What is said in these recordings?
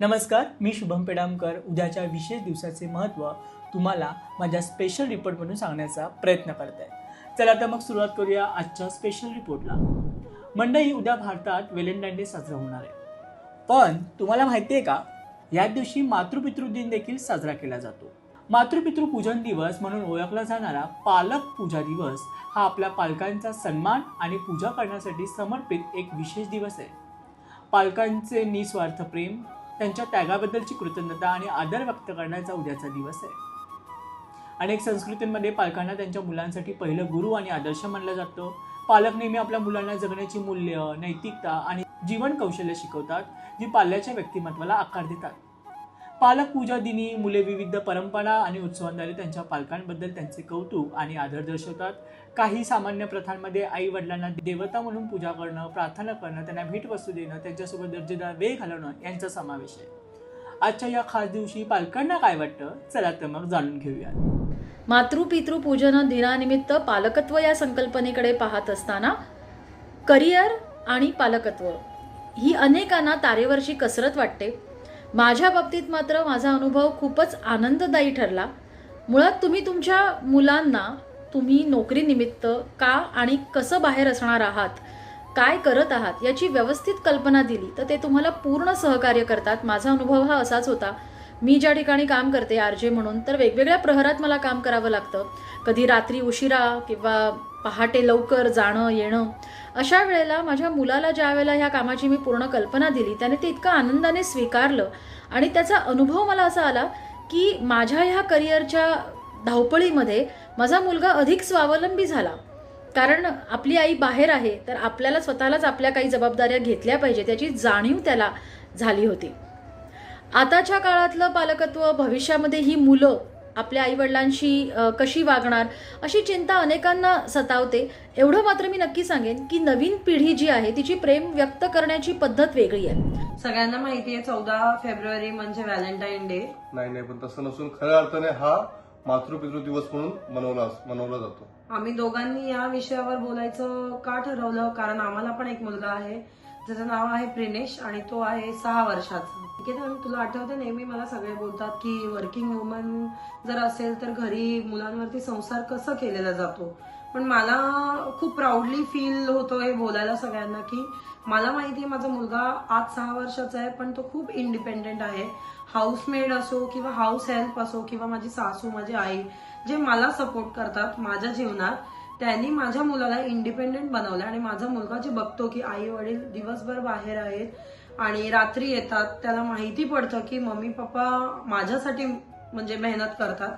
नमस्कार मी शुभम पेडामकर. उद्याच्या विशेष दिवसाचे महत्त्व तुम्हाला माझ्या स्पेशल रिपोर्टमधून सांगण्याचा प्रयत्न करत आहे चला तर मग सुरुवात करूया आजच्या स्पेशल रिपोर्टला मंडळी उद्या भारतात व्हॅलेंटाईन डे साजरा होणार आहे. पण तुम्हाला माहिती आहे का? या दिवशी मातृपितृ दिन देखील साजरा केला जातो. मातृपितृ पूजन दिवस म्हणून ओळखला जाणारा पालक पूजा दिवस हा आपल्या पालकांचा सन्मान आणि पूजा करण्यासाठी समर्पित एक विशेष दिवस आहे. पालकांचे निस्वार्थ प्रेम त्यांच्या त्यागाबद्दलची कृतज्ञता आणि आदर व्यक्त करण्याचा उद्याचा दिवस आहे. अनेक संस्कृतींमध्ये पालकांना त्यांच्या मुलांसाठी पहिलं गुरु आणि आदर्श मानलं जातं. पालक नेहमी आपल्या मुलांना जगण्याची मूल्य नैतिकता आणि जीवन कौशल्य शिकवतात जी पाल्याच्या व्यक्तिमत्वाला आकार देतात. पालक पूजा दिनी मुले विविध परंपरा आणि उत्सवांद्वारे त्यांच्या पालकांबद्दल त्यांचे कौतुक आणि आदर दर्शवतात. काही सामान्य प्रथांमध्ये आई वडिलांना देवता म्हणून पूजा करणं प्रार्थना करणं त्यांना भेटवस्तू देणं त्यांच्यासोबत दर्जेदार वेळ घालवणं यांचा समावेश आहे. आजच्या या खास दिवशी पालकांना काय वाटतं? चला तर मग जाणून घेऊया मातृपितृ पूजन दिनानिमित्त पालकत्व या संकल्पनेकडे पाहत असताना करिअर आणि पालकत्व ही अनेकांना तारेवरची कसरत वाटते. माझ्या बाबतीत मात्र माझा अनुभव खूपच आनंददायी ठरला. मुळात तुम्ही तुमच्या मुलांना तुम्ही नोकरीनिमित्त का आणि कसं बाहेर असणार आहात काय करत आहात याची व्यवस्थित कल्पना दिली तर ते तुम्हाला पूर्ण सहकार्य करतात. माझा अनुभव हा असाच होता. मी ज्या ठिकाणी काम करते आर जे म्हणून तर वेगवेगळ्या प्रहरात मला काम करावं लागतं. कधी रात्री उशिरा किंवा पहाटे लवकर जाणं येणं. अशा वेळेला माझ्या मुलाला ज्या वेळेला ह्या कामाची मी पूर्ण कल्पना दिली त्याने ते इतकं आनंदाने स्वीकारलं. आणि त्याचा अनुभव मला असा आला की माझ्या ह्या करिअरच्या धावपळीमध्ये माझा मुलगा अधिक स्वावलंबी झाला. कारण आपली आई बाहेर आहे तर आपल्याला स्वतःलाच आपल्या काही जबाबदाऱ्या घेतल्या पाहिजे त्याची जाणीव त्याला झाली होती. आताच्या काळातलं पालकत्व भविष्यामध्ये ही मुलं आपल्या आईवडिलांशी कशी वागणार अशी चिंता अनेकांना सतावते. एवढं मात्र मी नक्की सांगेन की नवीन पिढी जी आहे तिची प्रेम व्यक्त करण्याची पद्धत वेगळी आहे. सगळ्यांना माहिती आहे चौदा फेब्रुवारी म्हणजे व्हॅलेंटाईन डे. नाही नाही पण तसं नसून खऱ्या अर्थाने हा मातृपितृ दिवस म्हणून मनवला मनवला जातो. आम्ही दोघांनी या विषयावर बोलायचं का ठरवलं? कारण आम्हाला पण एक मुलगा आहे. ज्याचं नाव आहे प्रिनेश आणि तो आहे सहा वर्षाचा. ठीक आहे तुला आठवते? नेहमी मला सगळे बोलतात की वर्किंग वुमन जर असेल तर घरी मुलांवरती संसार कसा केलेला जातो? पण मला खूप प्राऊडली फील होतो हे बोलायला सगळ्यांना की मला माहिती आहे माझा मुलगा आज सहा वर्षाचा आहे पण तो खूप इंडिपेंडेंट आहे. हाऊसमेड असो किंवा हाऊस हेल्प असो किंवा माझी सासू माझी आई जे मला सपोर्ट करतात माझ्या जीवनात त्यांनी माझ्या मुलाला इंडिपेंडेंट बनवलं आणि माझा मुलगा जे बघतो की आई वडील दिवसभर बाहेर आहेत आणि रात्री येतात त्याला माहिती पडतं की मम्मी पप्पा माझ्यासाठी म्हणजे मेहनत करतात.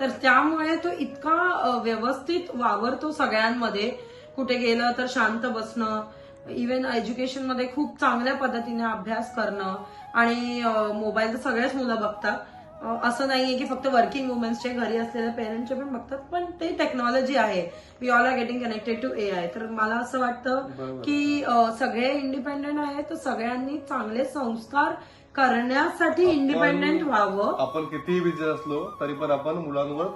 तर त्यामुळे तो इतका व्यवस्थित वावरतो सगळ्यांमध्ये. कुठे गेलं तर शांत बसणं इव्हन एज्युकेशनमध्ये खूप चांगल्या पद्धतीने अभ्यास करणं आणि मोबाईल तर सगळेच मुलं बघतात. असं नाहीये की फक्त वर्किंग वुमेन्सचे घरी असलेल्या पेरेंट्सचे पण बघतात पण ते टेक्नॉलॉजी आहे. We all are getting connected to A I तर मला असं वाटतं. की सगळे इंडिपेंडेंट आहेत तर सगळ्यांनी चांगले संस्कार करण्यासाठी इंडिपेंडेंट व्हावं. आपण कितीही बिझी असलो तरी पण आपण मुलांवर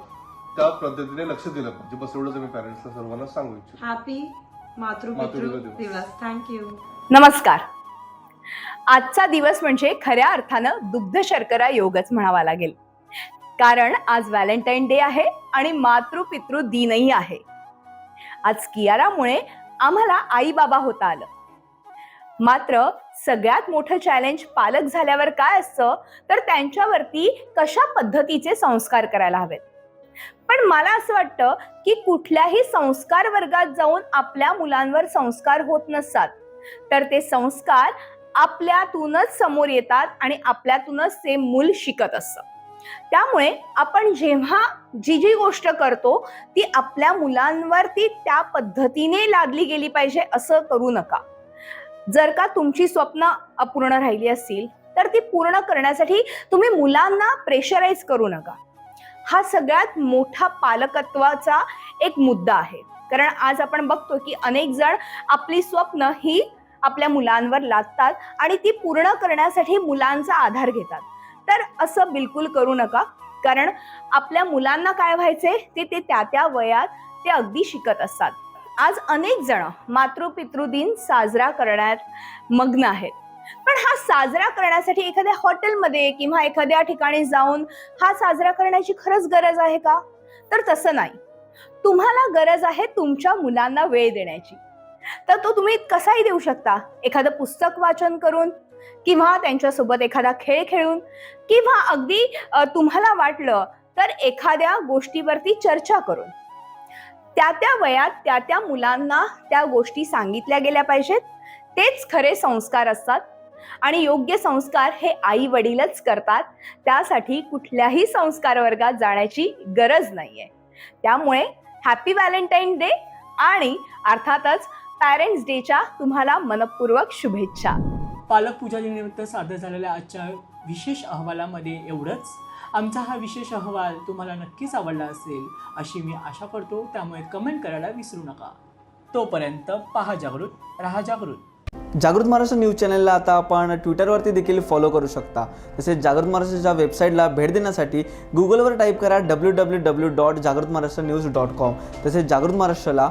त्या पद्धतीने लक्ष दिलं पाहिजे. बस एवढंच मी पॅरेंट्सला सर्वांना सांगू इच्छितो. हॅपी मातृपितृ. दिवस. थँक्यू नमस्कार. आजचा दिवस म्हणजे खऱ्या अर्थानं दुग्ध शर्करा योगच म्हणावा लागेल. कारण आज व्हॅलेंटाईन डे आहे आणि मातृपितृ दिनही आहे. आज कियारामुळे आम्हाला आई बाबा होता आलं. मात्र सगळ्यात मोठं चॅलेंज पालक झाल्यावर काय असतं? तर त्यांच्यावरती कशा पद्धतीचे संस्कार करायला हवेत? पण मला असं वाटतं की कुठल्याही संस्कार वर्गात जाऊन आपल्या मुलांवर संस्कार होत नसतात. तर ते संस्कार आपल्यातूनच समोर येतात आणि आपल्यातूनच ते मूल शिकत असतं. त्यामुळे आपण जेव्हा जी जी गोष्ट करतो ती आपल्या मुलांवर ती त्या पद्धतीने लादली गेली पाहिजे असं करू नका. जर का तुमची स्वप्न अपूर्ण राहिली असतील तर ती पूर्ण करण्यासाठी तुम्ही मुलांना प्रेशराईज करू नका. हा सगळ्यात मोठा पालकत्वाचा एक मुद्दा आहे. कारण आज आपण बघतो की अनेक जण आपली स्वप्न ही आपल्या मुलांवर लादतात आणि ती पूर्ण करण्यासाठी मुलांचा आधार घेतात. तर असं बिलकुल करू नका. कारण आपल्या मुलांना काय व्हायचे? ते ते त्या त्या वयात ते अगदी शिकत असतात. आज अनेक जण मातृपितृ दिन साजरा करण्यात मग्न आहेत. पण हा साजरा करण्यासाठी एखाद्या हॉटेलमध्ये किंवा एखाद्या ठिकाणी जाऊन हा साजरा करण्याची खरंच गरज आहे का? तर तसं नाही. तुम्हाला गरज आहे तुमच्या मुलांना वेळ देण्याची. तर तो तुम्ही कसाही देऊ शकता. एखादं पुस्तक वाचन करून किंवा त्यांच्यासोबत एखादा खेळ खेळून किंवा अगदी तुम्हाला वाटलं तर एखाद्या गोष्टीवरती चर्चा करून. त्या त्या वयात त्या त्या मुलांना त्या गोष्टी सांगितल्या गेल्या पाहिजेत. तेच खरे संस्कार असतात. आणि योग्य संस्कार हे आई वडीलच करतात. त्यासाठी कुठल्याही संस्कार वर्गात जाण्याची गरज नाहीये. त्यामुळे हॅपी व्हॅलेंटाईन डे आणि अर्थातच पॅरेंट्स डेच्या तुम्हाला मनपूर्वक शुभेच्छा. पालक पूजा दिनानिमित्त सादर झालेल्या आजच्या विशेष अहवालामध्ये एवढंच. आमचा हा विशेष अहवाल तुम्हाला नक्कीच आवडला असेल अशी मी आशा करतो. त्यामुळे कमेंट करायला विसरू नका. तोपर्यंत पहा जागृत राहा जागृत. जागृत महाराष्ट्र न्यूज चॅनलला आता आपण ट्विटरवरती देखील फॉलो करू शकता. तसेच जागृत महाराष्ट्राच्या वेबसाईटला भेट देण्यासाठी गुगलवर टाईप करा डब्ल्यू डब्ल्यू डब्ल्यू डॉट जागृत महाराष्ट्र न्यूज डॉट कॉम तसेच जागृत महाराष्ट्राला